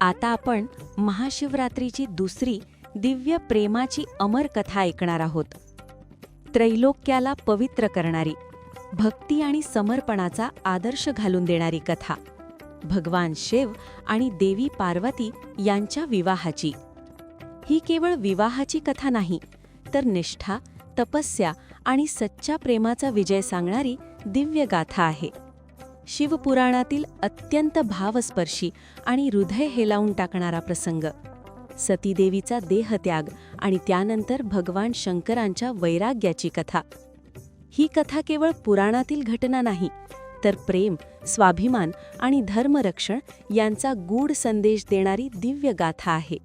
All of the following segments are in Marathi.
आता आपण महाशिवरात्रीची दुसरी दिव्य प्रेमाची अमर कथा ऐकणार आहोत. त्रैलोक्याला पवित्र करणारी भक्ती आणि समर्पणाचा आदर्श घालून देणारी कथा भगवान शिव आणि देवी पार्वती यांच्या विवाहाची. ही केवळ विवाहाची कथा नाही तर निष्ठा तपस्या आणि सच्च्या प्रेमाचा विजय सांगणारी दिव्य गाथा आहे. शिवपुराणातील अत्यंत भावस्पर्शी आणि हृदय हेलावून टाकणारा प्रसंग. सतीदेवीचा देहत्याग आणि त्यानंतर भगवान शंकरांच्या वैराग्याची कथा. ही कथा केवळ पुराणातील घटना नाही तर प्रेम स्वाभिमान आणि धर्मरक्षण यांचा गूढ संदेश देणारी दिव्य गाथा आहे.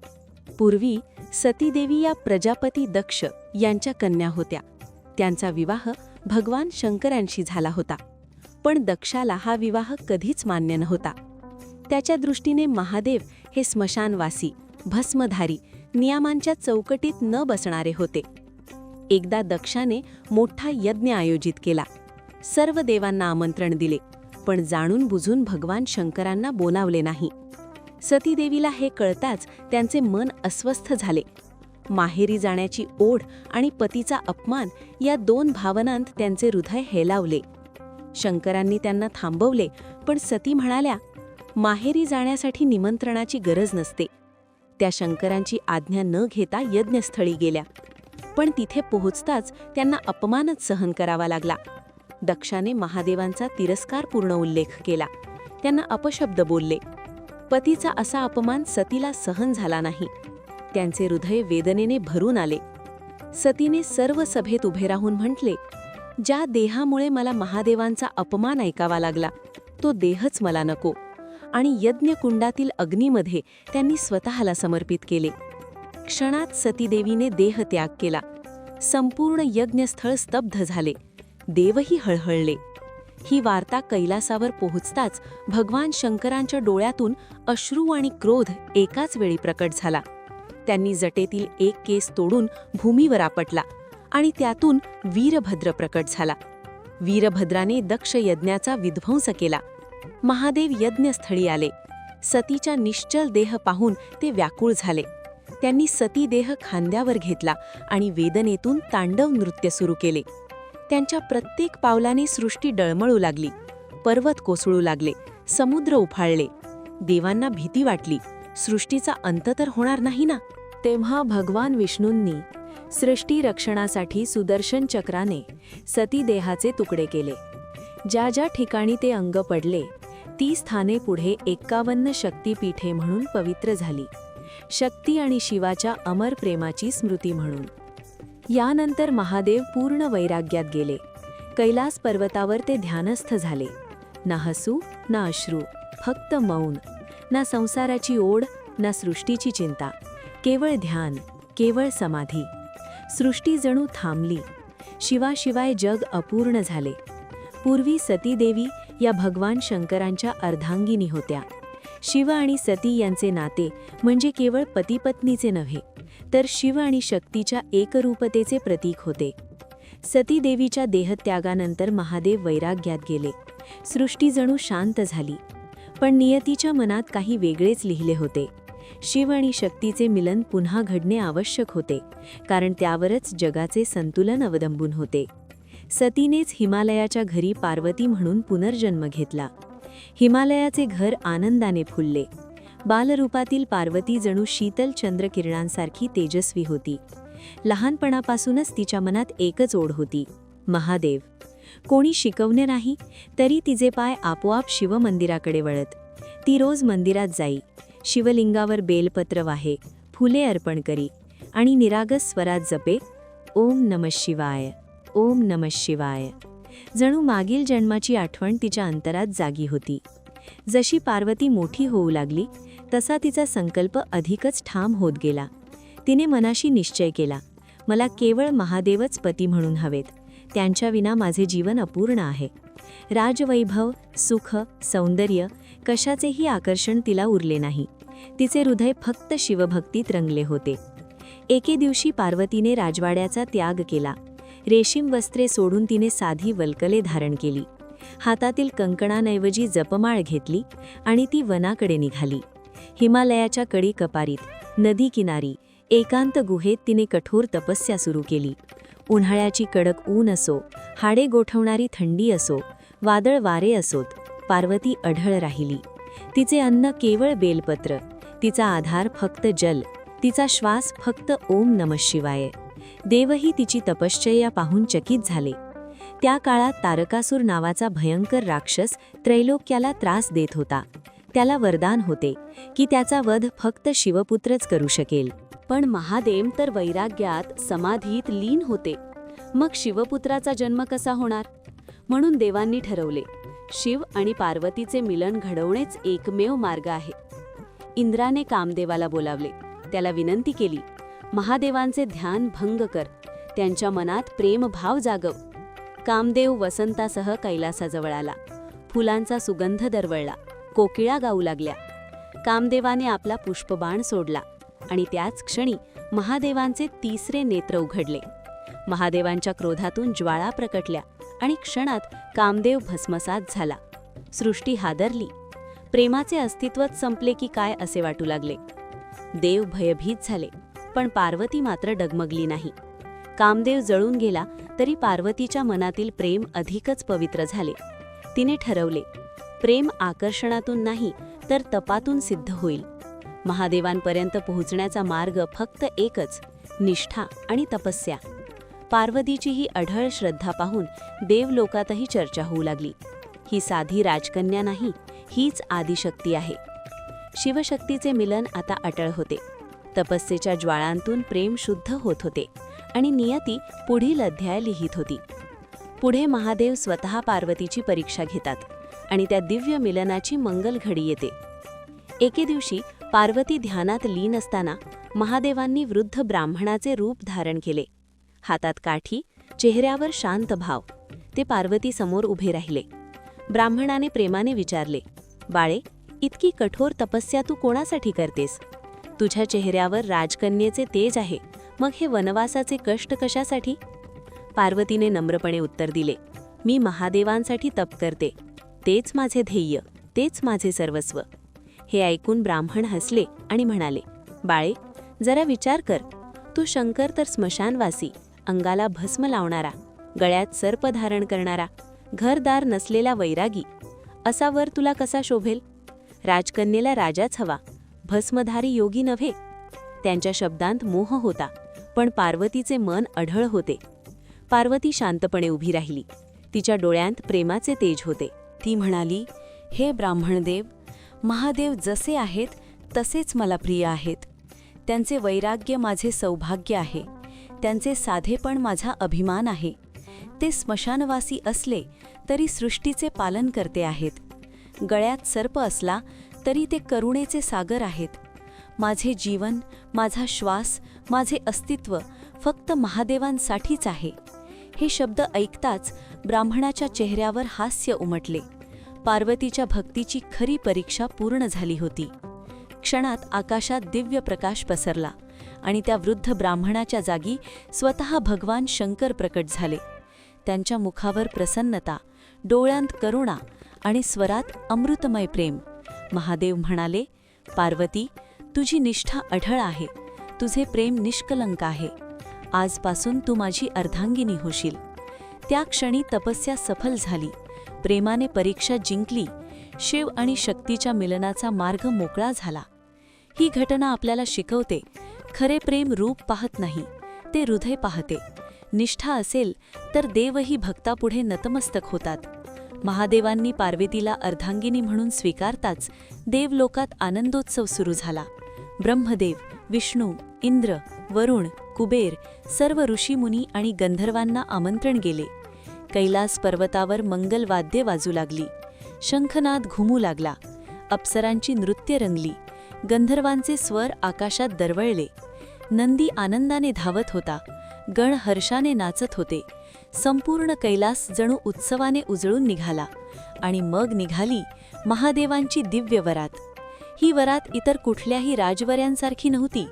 पूर्वी सतीदेवी या प्रजापती दक्ष यांच्या कन्या होत्या. त्यांचा विवाह भगवान शंकरांशी झाला होता. पण दक्षाला हा विवाह कधीच मान्य नव्हता. त्याच्या दृष्टीने महादेव हे स्मशानवासी भस्मधारी नियमांच्या चौकटीत न बसणारे होते. एकदा दक्षाने मोठा यज्ञ आयोजित केला. सर्व देवांना आमंत्रण दिले पण जाणून बुजून भगवान शंकरांना बोलावले नाही. सतीदेवीला हे कळताच त्यांचे मन अस्वस्थ झाले. माहेरी जाण्याची ओढ आणि पतीचा अपमान या दोन भावनांत त्यांचे हृदय हेलावले. शंकरांनी त्यांना थांबवले पण सती म्हणाल्या माहेरी जाण्यासाठी निमंत्रणाची गरज नसते. त्या शंकरांची आज्ञा न घेता यज्ञस्थळी गेल्या. पण तिथे पोहोचताच त्यांना अपमानच सहन करावा लागला. दक्षाने महादेवांचा तिरस्कारपूर्ण उल्लेख केला. त्यांना अपशब्द बोलले. पतीचा असा अपमान सतीला सहन झाला नाही. त्यांचे हृदय वेदनेने भरून आले. सतीने सर्व सभेत उभे राहून म्हटले ज्या देहामुळे मला महादेवांचा अपमान ऐकावा लागला तो देहच मला नको. आणि यज्ञकुंडातील अग्नीमध्ये त्यांनी स्वतःला समर्पित केले. क्षणात सतीदेवीने देह त्याग केला. संपूर्ण यज्ञस्थळ स्तब्ध झाले. देवही हळहळले. ही वार्ता कैलासावर पोहोचताच भगवान शंकरांच्या डोळ्यातून अश्रू आणि क्रोध एकाच वेळी प्रकट झाला. त्यांनी जटेतील एक केस तोडून भूमीवर आपटला. आणि त्यातून वीरभद्र प्रकट झाला. वीरभद्राने दक्ष यज्ञाचा विध्वंस केला. महादेव यज्ञस्थळी आले. सतीच्या निश्चल देह पाहून ते व्याकुळ झाले. त्यांनी सती देह खांद्यावर घेतला आणि वेदनेतून तांडव नृत्य सुरू केले. त्यांच्या प्रत्येक पावलाने सृष्टी डळमळू लागली. पर्वत कोसळू लागले. समुद्र उफाळले. देवांना भीती वाटली. सृष्टीचा अंत तर होणार नाही ना? तेव्हा भगवान विष्णूंनी सृष्टी रक्षणासाठी सुदर्शन चक्राने सती देहाचे तुकडे केले. ज्या ज्या ठिकाणी ते अंग पडले ती स्थाने पुढे एक्कावन्न शक्तीपीठे म्हणून पवित्र झाली. शक्ती आणि शिवाच्या अमर प्रेमाची स्मृती म्हणून. यानंतर महादेव पूर्ण वैराग्यात गेले. कैलास पर्वतावर ते ध्यानस्थ झाले. ना हसू ना अश्रू फक्त मौन. ना संसाराची ओढ ना सृष्टीची चिंता. केवळ ध्यान केवळ समाधी. सृष्टी जणू थांबली. शिवाशिवाय जग अपूर्ण झाले. पूर्वी सतीदेवी या भगवान शंकरांच्या अर्धांगिनी होत्या. शिव आणि सती यांचे नाते म्हणजे केवळ पतीपत्नीचे नव्हे तर शिव आणि शक्तीच्या एकरूपतेचे प्रतीक होते. सतीदेवीच्या देहत्यागानंतर महादेव वैराग्यात गेले. सृष्टी जणू शांत झाली. पण नियतीच्या मनात काही वेगळेच लिहिले होते. शिव आणि शक्तीचे मिलन पुन्हा घडणे आवश्यक होते कारण त्यावरच जगाचे संतुलन अवलंबून होते. सतीनेच हिमालयाच्या घरी पार्वती म्हणून पुनर्जन्म घेतला. हिमालयाचे घर आनंदाने फुलले. बालरूपातील पार्वती जणू शीतल चंद्रकिरणांसारखी तेजस्वी होती. लहानपणापासूनच तिच्या मनात एकच ओढ होती महादेव. कोणी शिकवणे नाही तरी तिचे पाय आपोआप शिवमंदिराकडे वळत. ती रोज मंदिरात जाई. शिवलिंगावर बेलपत्र वाहे फुले अर्पण करी आणि निरागस स्वरात जपे ओम नम शिवाय ओम नम शिवाय. जणू मागील जन्माची आठवण तिच्या अंतरात जागी होती. जशी पार्वती मोठी होऊ लागली तसा तिचा संकल्प अधिकच ठाम होत गेला. तिने मनाशी निश्चय केला मला केवळ महादेवच पती म्हणून हवेत त्यांच्याविना माझे जीवन अपूर्ण आहे. राजवैभव सुख सौंदर्य कशाचेही आकर्षण तिला उरले नाही. तिचे हृदय फक्त शिवभक्तीत रंगले होते. एके दिवशी पार्वतीने राजवाड्याचा त्याग केला. रेशीम वस्त्रे सोडून तिने साधी वल्कले धारण केली. हातातील कंकणांऐवजी जपमाळ घेतली आणि ती वनाकडे निघाली. हिमालयाच्या कडी कपारीत नदी किनारी एकांत गुहेत तिने कठोर तपस्या सुरू केली. उन्हाळ्याची कडक ऊन असो हाडे गोठवणारी थंडी असो वादळ वारे असोत पार्वती अढळ राहिली. तिचे अन्न केवळ बेलपत्र तिचा आधार फक्त जल तिचा श्वास फक्त ओम नम शिवाय. देवही तिची तपश्चर्या पाहून चकित झाले. त्या काळात तारकासूर नावाचा भयंकर राक्षस त्रैलोक्याला त्रास देत होता. त्याला वरदान होते की त्याचा वध फक्त शिवपुत्रच करू शकेल. पण महादेव तर वैराग्यात समाधीत लीन होते. मग शिवपुत्राचा जन्म कसा होणार? म्हणून देवांनी ठरवले शिव आणि पार्वतीचे मिलन घडवणेच एकमेव मार्ग आहे. इंद्राने कामदेवाला बोलावले. त्याला विनंती केली महादेवांचे ध्यान भंग कर. त्यांच्या मनात प्रेमभाव जागव. कामदेव वसंतासह कैलासाजवळ आला. फुलांचा सुगंध दरवळला. कोकिळा गाऊ लागल्या. कामदेवाने आपला पुष्पबाण सोडला आणि त्याच क्षणी महादेवांचे तिसरे नेत्र उघडले. महादेवांच्या क्रोधातून ज्वाळा प्रकटल्या. आणि क्षणात कामदेव भस्मसात झाला. सृष्टी हादरली. प्रेमाचे अस्तित्वच संपले की काय असे वाटू लागले? देव भयभीत झाले पण पार्वती मात्र डगमगली नाही. कामदेव जळून गेला तरी पार्वतीच्या मनातील प्रेम अधिकच पवित्र झाले. तिने ठरवले प्रेम आकर्षणातून नाही तर तपातून सिद्ध होईल. महादेवांपर्यंत पोहोचण्याचा मार्ग फक्त एकच निष्ठा आणि तपस्या. पार्वतीची ही अढळ श्रद्धा पाहून देवलोकातही चर्चा होऊ लागली. ही साधी राजकन्या नाही हीच आदिशक्ती आहे. शिवशक्तीचे मिलन आता अटळ होते. तपस्येच्या ज्वाळांतून प्रेम शुद्ध होत होते आणि नियती पुढील अध्याय लिहित होती. पुढे महादेव स्वतः पार्वतीची परीक्षा घेतात आणि त्या दिव्य मिलनाची मंगल घडी येते. एके दिवशी पार्वती ध्यानात लीन असताना महादेवांनी वृद्ध ब्राह्मणाचे रूप धारण केले. हातात काठी चेहऱ्यावर शांत भाव. ते पार्वती समोर उभे राहिले. ब्राह्मणाने प्रेमाने विचारले बाळे इतकी कठोर तपस्या तू कोणासाठी करतेस? तुझ्या चेहऱ्यावर राजकन्येचे तेज आहे मग हे वनवासाचे कष्ट कशासाठी? पार्वतीने नम्रपणे उत्तर दिले मी महादेवांसाठी तप करते. तेच माझे ध्येय तेच माझे सर्वस्व. हे ऐकून ब्राह्मण हसले आणि म्हणाले बाळे जरा विचार कर. तू शंकर तर स्मशानवासी अंगाला भस्म लावणारा गळ्यात सर्प धारण करणारा घरदार नसलेला वैरागी असा वर तुला कसा शोभेल? राजकन्येला राजाच हवा भस्मधारी योगी नव्हे. त्यांच्या शब्दांत मोह होता पण पार्वतीचे मन अढळ होते. पार्वती शांतपणे उभी राहिली. तिच्या डोळ्यांत प्रेमाचे तेज होते. ती म्हणाली हे ब्राह्मणदेव महादेव जसे आहेत तसेच मला प्रिय आहेत. त्यांचे वैराग्य माझे सौभाग्य आहे. त्यांचे साधेपण माझा अभिमान आहे. ते स्मशानवासी असले तरी सृष्टीचे पालन करते आहेत. गळ्यात सर्प असला तरी ते करुणेचे सागर आहेत. माझे जीवन माझा श्वास माझे अस्तित्व फक्त महादेवांसाठीच आहे. हे शब्द ऐकताच ब्राह्मणाच्या चेहऱ्यावर हास्य उमटले. पार्वतीच्या भक्तीची खरी परीक्षा पूर्ण झाली होती. क्षणात आकाशात दिव्य प्रकाश पसरला. आणि त्या वृद्ध ब्राह्मणाच्या जागी स्वतः भगवान शंकर प्रकट झाले. त्यांच्या मुखावर प्रसन्नता डोळ्यांत करुणा आणि स्वरात अमृतमय प्रेम. महादेव म्हणाले पार्वती तुझी निष्ठा अढळ आहे. तुझे प्रेम निष्कलंक आहे. आजपासून तू माझी अर्धांगिनी होशील. त्या क्षणी तपस्या सफल झाली. प्रेमाने परीक्षा जिंकली. शिव आणि शक्तीच्या मिलनाचा मार्ग मोकळा झाला. ही घटना आपल्याला शिकवते खरे प्रेम रूप पाहत नाही ते हृदय पाहते. निष्ठा असेल तर देवही भक्तापुढे नतमस्तक होतात. महादेवांनी पार्वतीला अर्धांगिनी म्हणून स्वीकारताच देवलोकात आनंदोत्सव सुरू झाला. ब्रह्मदेव विष्णू इंद्र वरुण कुबेर सर्व ऋषीमुनी आणि गंधर्वांना आमंत्रण गेले. कैलास पर्वतावर मंगलवाद्ये वाजू लागली. शंखनाद घुमू लागला. अप्सरांची नृत्य रंगली. गंधर्वांचे स्वर आकाशात दरवळले. नंदी आनंदाने धावत होता. गण हर्षाने नाचत होते. संपूर्ण कैलास जणू उत्सवाने उजळून निघाला आणि मग निघाली महादेवांची दिव्य वरात. ही वरात इतर कुठल्याही राजवर्यांसारखी नव्हती.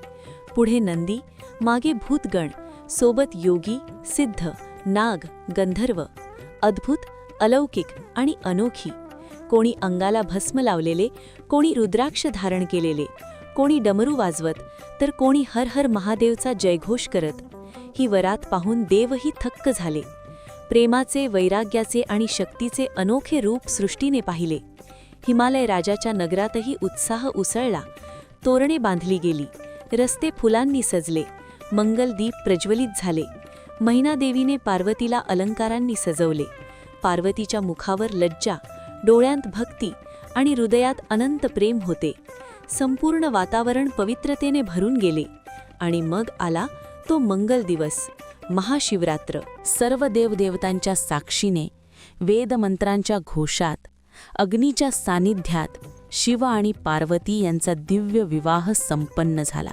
पुढे नंदी मागे भूतगण सोबत योगी सिद्ध नाग गंधर्व अद्भुत अलौकिक आणि अनोखी कोणी अंगाला भस्म लावलेले कोणी रुद्राक्ष धारण केलेले कोणी डमरू वाजवत तर कोणी हर हर महादेवचा जयघोष करत ही वरात पाहून देवही थक्क झाले. प्रेमाचे वैराग्याचे आणि शक्तीचे अनोखे रूप सृष्टीने पाहिले. हिमालय राजाच्या नगरातही उत्साह उसळला. तोरणे बांधली गेली. रस्ते फुलांनी सजले. मंगलदीप प्रज्वलित झाले. महिनादेवीने पार्वतीला अलंकारांनी सजवले. पार्वतीच्या मुखावर लज्जा डोळ्यांत भक्ती आणि हृदयात अनंत प्रेम होते. संपूर्ण वातावरण पवित्रतेने भरून गेले आणि मग आला तो मंगल दिवस महाशिवरात्र. सर्व देवदेवतांच्या साक्षीने वेदमंत्रांच्या घोषात अग्नीच्या सानिध्यात शिव आणि पार्वती यांचा दिव्य विवाह संपन्न झाला.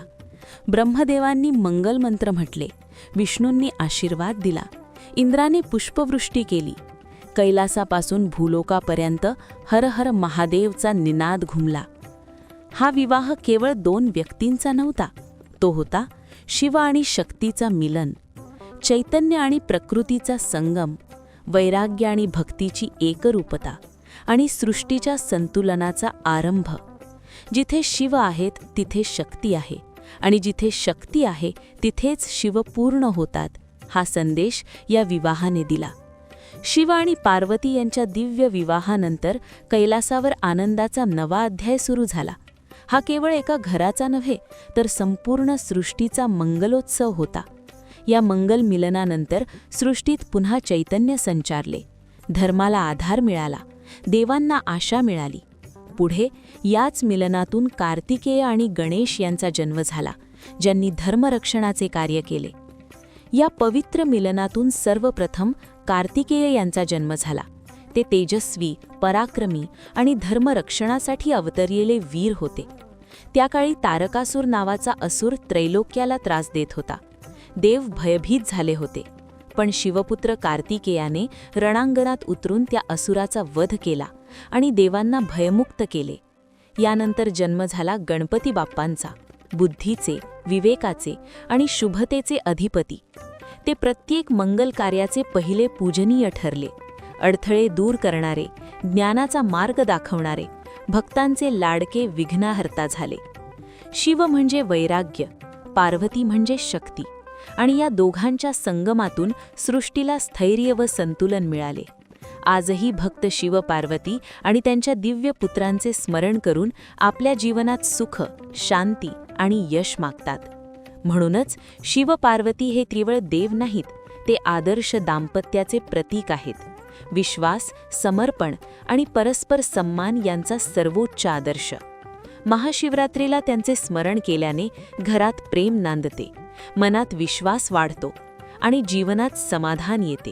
ब्रह्मदेवांनी मंगलमंत्र म्हटले विष्णूंनी आशीर्वाद दिला इंद्राने पुष्पवृष्टी केली कैलासापासून भूलोकापर्यंत हर हर महादेवचा निनाद घुमला. हा विवाह केवळ दोन व्यक्तींचा नव्हता तो होता शिव आणि शक्तीचा मिलन चैतन्य आणि प्रकृतीचा संगम वैराग्य आणि भक्तीची एकरूपता आणि सृष्टीच्या संतुलनाचा आरंभ. जिथे शिव आहेत तिथे शक्ती आहे आणि जिथे शक्ती आहे तिथेच शिव पूर्ण होतात हा संदेश या विवाहाने दिला. शिव आणि पार्वती यांच्या दिव्य विवाहानंतर कैलासावर आनंदाचा नवा अध्याय सुरू झाला. हा केवळ एका घराचा नव्हे तर संपूर्ण सृष्टीचा मंगलोत्सव होता. या मंगल मिलनानंतर सृष्टीत पुन्हा चैतन्य संचारले. धर्माला आधार मिळाला. देवांना आशा मिळाली. पुढे याच मिलनातून कार्तिकेय आणि गणेश यांचा जन्म झाला ज्यांनी धर्मरक्षणाचे कार्य केले. या पवित्र मिलनातून सर्वप्रथम कार्तिकेय यांचा जन्म झाला. ते तेजस्वी पराक्रमी आणि धर्मरक्षणासाठी अवतरलेले वीर होते. त्याकाळी तारकासूर नावाचा असुर त्रैलोक्याला त्रास देत होता. देव भयभीत झाले होते. पण शिवपुत्र कार्तिकेयाने रणांगणात उतरून त्या असुराचा वध केला आणि देवांना भयमुक्त केले. यानंतर जन्म झाला गणपती बाप्पांचा. बुद्धीचे विवेकाचे आणि शुभतेचे अधिपती. ते प्रत्येक मंगल कार्याचे पहिले पूजनीय ठरले. अडथळे दूर करणारे ज्ञानाचा मार्ग दाखवणारे भक्तांचे लाडके विघ्नाहर्ता झाले. शिव म्हणजे वैराग्य पार्वती म्हणजे शक्ती आणि या दोघांच्या संगमातून सृष्टीला स्थैर्य व संतुलन मिळाले. आजही भक्त शिव पार्वती आणि त्यांच्या दिव्य पुत्रांचे स्मरण करून आपल्या जीवनात सुख शांती आणि यश मागतात. म्हणूनच शिव पार्वती हे त्रिवळ देव नाहीत ते आदर्श दाम्पत्याचे प्रतीक आहेत. विश्वास समर्पण आणि परस्पर सन्मान यांचा सर्वोच्च आदर्श. महाशिवरात्रीला त्यांचे स्मरण केल्याने घरात प्रेम नांदते मनात विश्वास वाढतो आणि जीवनात समाधान येते.